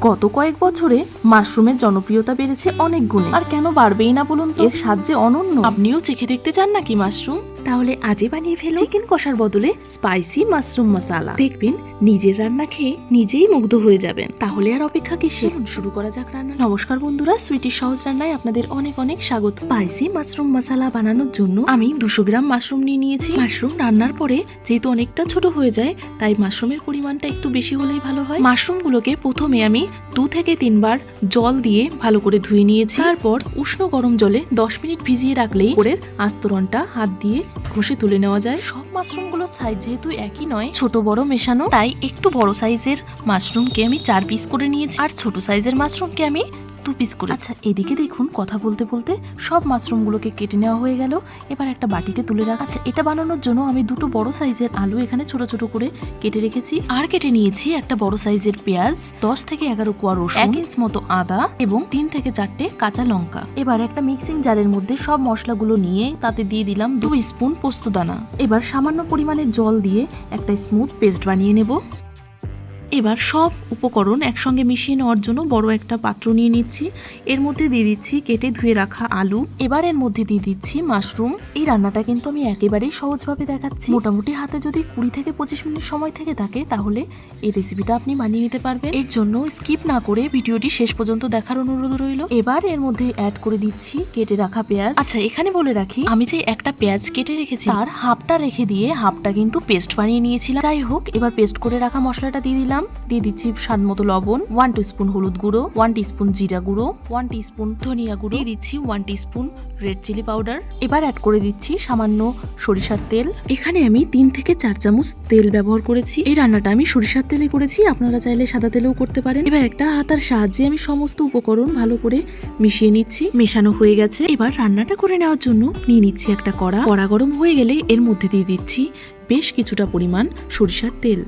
গত কয়েক বছরে মাশরুমের জনপ্রিয়তা বেড়েছে অনেক গুণে। আর কেন বাড়বেই না বলুন তো? এর সাহায্যে অনন্য। আপনিও চেখে দেখতে চান নাকি মাশরুম? তাহলে আজই বানিয়ে ফেলুন চিকেন কষার বদলে স্পাইসি মাশরুম মশালা দেখবেন নিজের রান্না খেয়ে নিজেই মুগ্ধ হয়ে যাবেন। তাহলে আর অপেক্ষা কিসের? চলুন শুরু করা যাক রান্না। নমস্কার বন্ধুরা সুইটি সহজ রান্নায় আপনাদের অনেক অনেক স্বাগত। স্পাইসি মাশরুম মশালা বানানোর জন্য আমি দুশো গ্রাম মাশরুম নিয়ে নিয়েছি। মাশরুম রান্নার পরে যেহেতু অনেকটা ছোট হয়ে যায়, তাই মাশরুমের পরিমাণটা একটু বেশি হলেই ভালো হয়। মাশরুমগুলোকে প্রথমে আমি দু থেকে তিনবার জল দিয়ে ভালো করে ধুয়ে নিয়েছি। তারপর উষ্ণ গরম জলে দশ মিনিট ভিজিয়ে রাখলেই উপরের আস্তরণটা হাত দিয়ে ঘষে তুলে নেওয়া যায়। সব মাশরুমগুলোর সাইজ যেহেতু একই নয়, ছোট বড় মেশানো, তাই একটু বড় সাইজের মাশরুমকে আমি চার পিস করে নিয়েছি। আর ছোট সাইজের মাশরুমকে আমি দু পিস করে আচ্ছা এদিকে দেখুন কথা বলতে বলতে সব মাশরুমগুলোকে কেটে নেওয়া হয়ে গেল। এবার একটা বাটিতে তুলে রাখা আচ্ছা এটা বানানোর জন্য আমি দুটো বড় সাইজের আলু এখানে ছোট ছোট করে কেটে রেখেছি। আর কেটে নিয়েছি একটা বড় সাইজের পেঁয়াজ দশ থেকে এগারো কোয়া রসুন এক ইঞ্চ মতো আদা এবং তিন থেকে চারটে কাঁচা লঙ্কা। এবার একটা মিক্সিং জারের মধ্যে সব মশলাগুলো নিয়ে তাতে দিয়ে দিলাম দু স্পুন পোস্ত দানা। এবার সামান্য পরিমাণে জল দিয়ে একটা স্মুথ পেস্ট বানিয়ে নেব। এবার সব উপকরণ একসঙ্গে মিশিয়ে নেওয়ার জন্য বড় একটা পাত্র নিয়ে নিচ্ছি। এর মধ্যে দিয়ে দিচ্ছি কেটে ধুয়ে রাখা আলু। এবার এর মধ্যে দিয়ে দিচ্ছি মাশরুম। এই রান্নাটা কিন্তু আমি একেবারেই সহজভাবে দেখাচ্ছি। মোটামুটি হাতে যদি কুড়ি থেকে পঁচিশ মিনিট সময় থেকে থাকে, তাহলে এই রেসিপিটা আপনি বানিয়ে নিতে পারবেন। এর জন্য স্কিপ না করে ভিডিওটি শেষ পর্যন্ত দেখার অনুরোধ রইল। এবার এর মধ্যে অ্যাড করে দিচ্ছি কেটে রাখা পেঁয়াজ। আচ্ছা এখানে বলে রাখি, আমি যে একটা পেঁয়াজ কেটে রেখেছি, তার হাফটা রেখে দিয়ে হাফটা কিন্তু পেস্ট বানিয়ে নিয়েছিলাম। যাই হোক, এবার পেস্ট করে রাখা মশলাটা দিয়ে দিলাম। দিয়ে দিচ্ছি স্বাদ মতো লবণ ওয়ান স্পুন হলুদ গুঁড়ো ওয়ান স্পুন জিরা গুঁড়ো ওয়ান টি স্পুন ধনিয়া গুঁড়ো, দিয়ে দিচ্ছি one teaspoon red chilli powder এবার অ্যাড করে দিচ্ছি সামান্য সরিষার তেল। এখানে আমি তিন থেকে চার চামচ তেল ব্যবহার করেছি। এই রান্নাটা আমি সরিষার তেলে করেছি, আপনারা চাইলে সাদা তেলেও করতে পারেন। এবার একটা হাতার সাহায্যে আমি সমস্ত উপকরণ ভালো করে মিশিয়ে নিচ্ছি। মেশানো হয়ে গেছে। এবার রান্নাটা করে নেওয়ার জন্য নিয়ে নিচ্ছি একটা কড়া। কড়া গরম হয়ে গেলে এর মধ্যে দিয়ে দিচ্ছি বেশ কিছুটা পরিমাণ সরিষার তেল।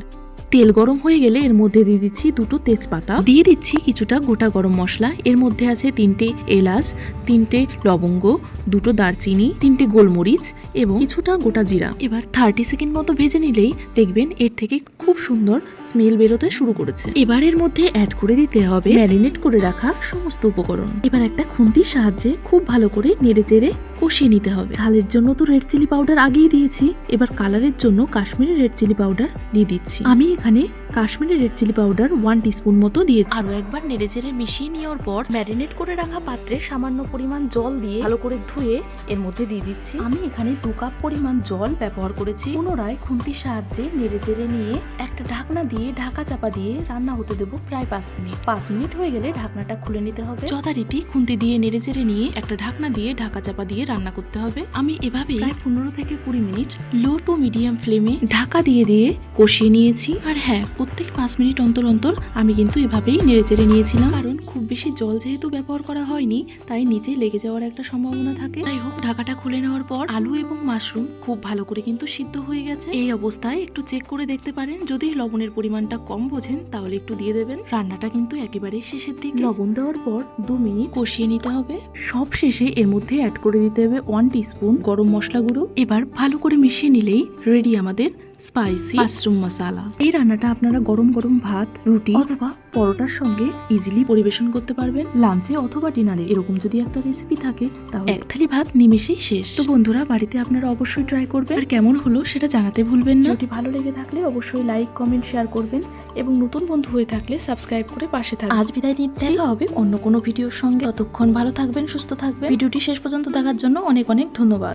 তেল গরম হয়ে গেলে এর মধ্যে দিয়ে দিচ্ছি দুটো তেজপাতা। দিয়ে দিচ্ছি কিছুটা গোটা গরম মশলা। এর মধ্যে আছে তিনটে এলাচ, তিনটে লবঙ্গ, দুটো দারচিনি, তিনটে গোলমরিচ এবং কিছুটা গোটা জিরা। এবার থার্টি সেকেন্ড মতো ভেজে নিলেই দেখবেন এর থেকে খুব সুন্দর স্মেল বেরোতে শুরু করেছে। এবার এর মধ্যে অ্যাড করে দিতে হবে ম্যারিনেট করে রাখা সমস্ত উপকরণ। এবার একটা খুন্তির সাহায্যে খুব ভালো করে নেড়ে চেড়ে কষিয়ে নিতে হবে। ঝালের জন্য তো রেড চিলি পাউডার আগেই দিয়েছি। এবার কালারের জন্য কাশ্মীরি রেড চিলি পাউডার দিয়ে দিচ্ছি। আমি এখানে Kashmiri red chilli powder one teaspoon মতো দিয়েছি। আরও একবার নেড়ে চেড়ে মিশিয়ে নেওয়ার পর ম্যারিনেট করে রাখা পাত্রে সামান্য পরিমাণ জল দিয়ে ভালো করে ধুয়ে এর মধ্যে দিয়ে দিচ্ছি। আমি এখানে দু কাপ পরিমাণ জল ব্যবহার করেছি। পুনরায় খুন্তির সাহায্যে নেড়ে চেড়ে নিয়ে একটা ঢাকনা দিয়ে ঢাকা চাপা দিয়ে রান্না হতে দেবো প্রায় পাঁচ মিনিট। পাঁচ মিনিট হয়ে গেলে ঢাকনাটা খুলে নিতে হবে। যথারীতি খুন্তি দিয়ে নেড়ে চেড়ে নিয়ে একটা ঢাকনা দিয়ে ঢাকা চাপা দিয়ে রান্না করতে হবে। আমি এভাবে প্রায় পনেরো থেকে কুড়ি মিনিট লো টু মিডিয়াম ফ্লেমে ঢাকা দিয়ে দিয়ে কষিয়ে নিয়েছি। আর হ্যাঁ প্রত্যেক পাঁচ মিনিট অন্তর অন্তর আমি কিন্তু এভাবেই নেড়ে চেড়ে নিয়েছিলাম। কারণ খুব বেশি জল যেহেতু ব্যবহার করা হয়নি, তাই নিচে লেগে যাওয়ার একটা সম্ভাবনা থাকে। যাই হোক, ঢাকাটা খুলে নেওয়ার পর আলু এবং মাশরুম খুব ভালো করে কিন্তু সিদ্ধ হয়ে গেছে। এই অবস্থায় একটু চেক করে দেখতে পারেন। যদি লবণের পরিমাণটা কম বোঝেন, তাহলে একটু দিয়ে দেবেন। রান্নাটা কিন্তু একেবারে শেষের দিকে। লবণ দেওয়ার পর দু মিনিট কষিয়ে নিতে হবে। সব শেষে এর মধ্যে অ্যাড করে দিতে হবে ওয়ান টিস্পুন গরম মশলা গুঁড়ো। এবার ভালো করে মিশিয়ে নিলেই রেডি আমাদের স্পাইসি মাশরুম মশালা এই রান্নাটা আপনারা গরম গরম ভাত রুটি অথবা পরোটার সঙ্গে ইজিলি পরিবেশন করতে পারবেন। লাঞ্চে অথবা ডিনারে এরকম যদি একটা রেসিপি থাকে তাহলে এক থালি ভাত নিমেষেই শেষ। তো বন্ধুরা বাড়িতে আপনারা অবশ্যই ট্রাই করবেন। আর কেমন হলো সেটা জানাতে ভুলবেন না। যদি ভালো লেগে থাকলে অবশ্যই লাইক কমেন্ট শেয়ার করবেন এবং নতুন বন্ধু হয়ে থাকলে সাবস্ক্রাইব করে পাশে থাকবেন। আজ বিদায় নিচ্ছি। দেখা হবে অন্য কোনো ভিডিওর সঙ্গে। ততক্ষণ ভালো থাকবেন সুস্থ থাকবেন। ভিডিওটি শেষ পর্যন্ত দেখার জন্য অনেক অনেক ধন্যবাদ।